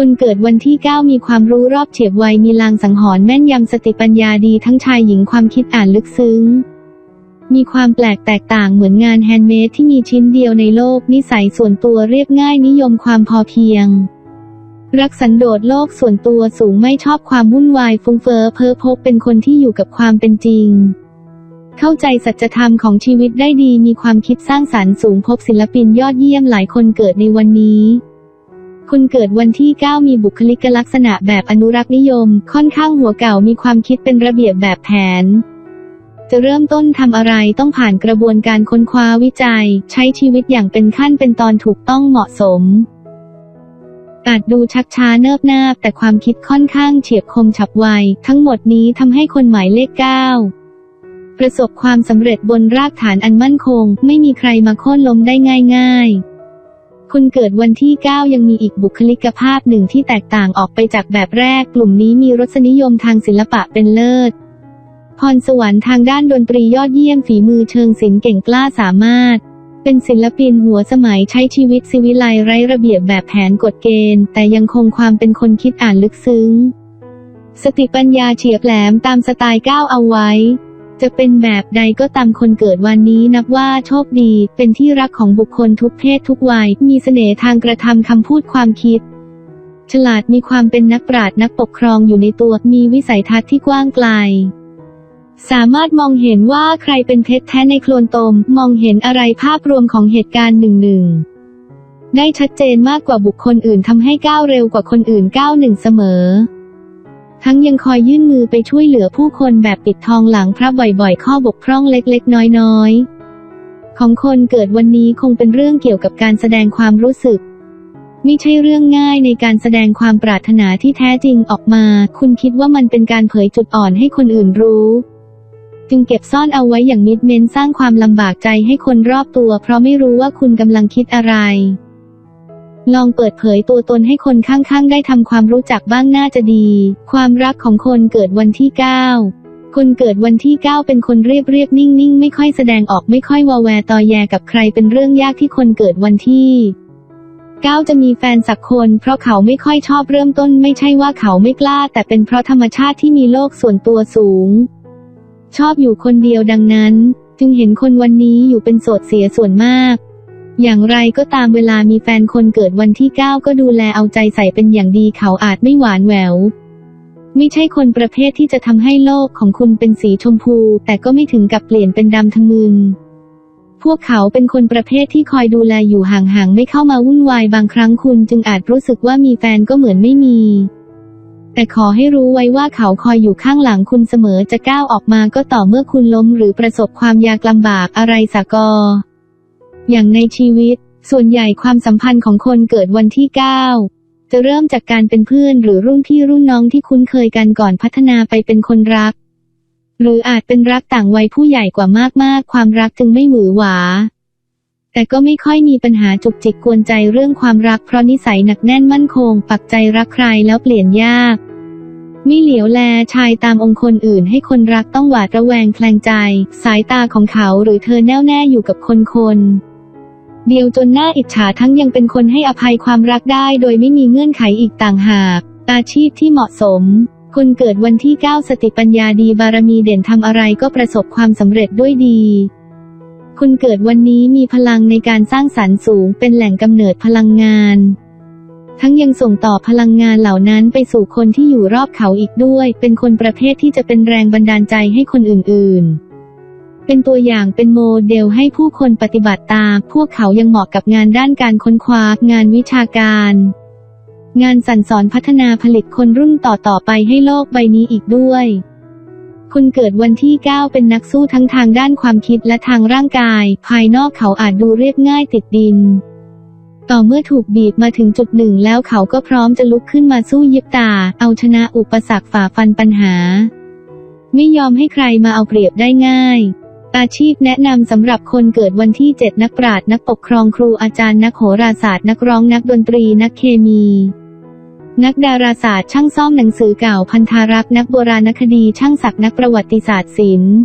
คนเกิดวันที่ 9 มีความรู้รอบเฉียบไวมีลางสังหรณ์แม่นยำสติปัญญาดีทั้งชายหญิงความคิดอ่านลึกซึ้ง มีความแปลกแตกต่างเหมือนงานแฮนด์เมดที่มีชิ้นเดียวในโลก นิสัยส่วนตัวเรียบง่ายนิยมความพอเพียง รักสันโดษโลกส่วนตัวสูงไม่ชอบความวุ่นวายฟุ้งเฟ้อเพ้อพบเป็นคนที่อยู่กับความเป็นจริง เข้าใจสัจธรรมของชีวิตได้ดีมีความคิดสร้างสารรค์สูงพบศิลปินยอดเยี่ยมหลายคนเกิดในวันนี้ คนเกิดวันที่ 9 มีบุคลิกลักษณะแบบอนุรักษ์นิยม ค่อนข้างหัวเก่ามีความคิดเป็นระเบียบแบบแผน จะเริ่มต้นทำอะไรต้องผ่านกระบวนการค้นคว้าวิจัย ใช้ชีวิตอย่างเป็นขั้นเป็นตอนถูกต้องเหมาะสม อาจดูชักช้าเนิบนาบแต่ความคิดค่อนข้างเฉียบคมฉับไว ทั้งหมดนี้ทำให้คนหมายเลข 9ประสบความสำเร็จบนรากฐานอันมั่นคง ไม่มีใครมาโค่นล้มได้ง่าย ๆ คนเกิดวันที่ 9 ยังมีอีกบุคลิกภาพหนึ่งที่แตกต่างออกไปจากแบบแรก กลุ่มนี้มีรสนิยมทางศิลปะเป็นเลิศ พรสวรรค์ทางด้านดนตรียอดเยี่ยมฝีมือเชิงศิลป์เก่งกล้าสามารถ เป็นศิลปินหัวสมัยใช้ชีวิตสิวิไลไร้ระเบียบแบบแผนกฎเกณฑ์ แต่ยังคงความเป็นคนคิดอ่านลึกซึ้ง สติปัญญาเฉียบแหลมตามสไตล์ก้าวเอาไว้ จะเป็นแบบใดก็ตามคนเกิดวันนี้นับว่าโชคดี เป็นที่รักของบุคคลทุกเพศทุกวัย มีเสน่ห์ทางกระทำคำพูดความคิด ฉลาดมีความเป็นนักปราชญ์นักปกครองอยู่ในตัว มีวิสัยทัศน์ที่กว้างไกล สามารถมองเห็นว่าใครเป็นเพชรแท้ในโคลนตม มองเห็นอะไรภาพรวมของเหตุการณ์หนึ่งหนึ่งได้ชัดเจนมากกว่าบุคคลอื่นทำให้ก้าวเร็วกว่าคนอื่นก้าวหนึ่งเสมอ ทั้งยังคอยยื่นมือไปช่วยเหลือผู้คนแบบปิดทองหลังพระบ่อยๆ ข้อบกพร่องเล็กๆ น้อยๆ ของคนเกิดวันนี้คงเป็นเรื่องเกี่ยวกับการแสดงความรู้สึกไม่ใช่เรื่องง่ายในการแสดงความปรารถนาที่แท้จริงออกมา คุณคิดว่ามันเป็นการเผยจุดอ่อนให้คนอื่นรู้ จึงเก็บซ่อนเอาไว้อย่างมิดเมนสร้างความลำบากใจให้คนรอบตัว เพราะไม่รู้ว่าคุณกำลังคิดอะไร ลองเปิดเผยตัวตนให้คนข้างๆ ได้ทำความรู้จักบ้างน่าจะดี ความรักของคนเกิดวันที่ 9 คนเกิดวันที่ 9 เป็นคนเรียบเรียบนิ่งๆ ไม่ค่อยแสดงออกไม่ค่อยวอแวตอแยกับใครเป็นเรื่องยากที่คนเกิดวันที่9จะมีแฟนสักคน เพราะเขาไม่ค่อยชอบเริ่มต้นไม่ใช่ว่าเขาไม่กล้า แต่เป็นเพราะธรรมชาติที่มีโลกส่วนตัวสูง ชอบอยู่คนเดียวดังนั้น จึงเห็นคนวันนี้อยู่เป็นโสดเสียส่วนมาก อย่างไรก็ตามเวลามีแฟนคนเกิดวันที่ 9 ก็ดูแลเอาใจใส่เป็นอย่างดีเขาอาจไม่หวานแหวว ไม่ใช่คนประเภทที่จะทำให้โลกของคุณเป็นสีชมพู แต่ก็ไม่ถึงกับเปลี่ยนเป็นดำทะมึนพวกเขาเป็นคนประเภทที่คอยดูแลอยู่ห่างๆ ไม่เข้ามาวุ่นวายบางครั้งคุณจึงอาจรู้สึกว่ามีแฟนก็เหมือนไม่มี แต่ขอให้รู้ไว้ว่าเขาคอยอยู่ข้างหลังคุณเสมอจะก้าวออกมาก็ต่อเมื่อคุณล้มหรือประสบความยากลำบากอะไรสักกอ อย่างในชีวิต ส่วนใหญ่ความสัมพันธ์ของคนเกิดวันที่ 9 จะเริ่มจากการเป็นเพื่อนหรือรุ่นพี่รุ่นน้องที่คุ้นเคยกันก่อนพัฒนาไปเป็นคนรัก หรืออาจเป็นรักต่างวัยผู้ใหญ่กว่ามากๆ ความรักจึงไม่หวือหวา แต่ก็ไม่ค่อยมีปัญหาจุกจิกกวนใจเรื่องความรักเพราะนิสัยหนักแน่นมั่นคง ปักใจรักใครแล้วเปลี่ยนยากไม่เหลียวแลชายตามองค์คนอื่นให้คนรักต้องหวาดระแวงแคลงใจ สายตาของเขาหรือเธอแน่วแน่อยู่กับคนคน เดียวจนน่าอิจฉาทั้งยังเป็นคนให้อภัยความรักได้โดยไม่มีเงื่อนไขอีกต่างหาก อาชีพที่เหมาะสมคนเกิดวันที่ 9 สติปัญญาดีบารมีเด่นทำอะไรก็ประสบความสำเร็จด้วยดีคนเกิดวันนี้มีพลังในการสร้างสรรค์สูงเป็นแหล่งกำเนิดพลังงาน ทั้งยังส่งต่อพลังงานเหล่านั้นไปสู่คนที่อยู่รอบเขาอีกด้วย เป็นคนประเภทที่จะเป็นแรงบันดาลใจให้คนอื่นๆ เป็นตัวอย่างเป็นโมเดลให้ผู้คนปฏิบัติตาม พวกเขายังเหมาะกับงานด้านการค้นคว้า งานวิชาการ งานสั่นสอนพัฒนาผลิตคนรุ่นต่อๆไปให้โลกใบนี้อีกด้วยคนเกิดวันที่ 9 เป็นนักสู้ทั้งทางด้านความคิดและทางร่างกาย ภายนอกเขาอาจดูเรียบง่ายติดดิน ต่อเมื่อถูกบีบมาถึงจุดหนึ่งแล้วเขาก็พร้อมจะลุกขึ้นมาสู้ยิบตา เอาชนะอุปสรรคฝ่าฟันปัญหา ไม่ยอมให้ใครมาเอาเปรียบได้ง่าย อาชีพแนะนำสำหรับคนเกิดวันที่ 7 นักปราชญ์นักปกครองครูอาจารย์นักโหราศาสตร์นักร้องนักดนตรีนักเคมี นักดาราศาสตร์ช่างซ่อมหนังสือเก่าพันธารักษ์นักโบราณคดีช่างศักดิ์นักประวัติศาสตร์ศิลป์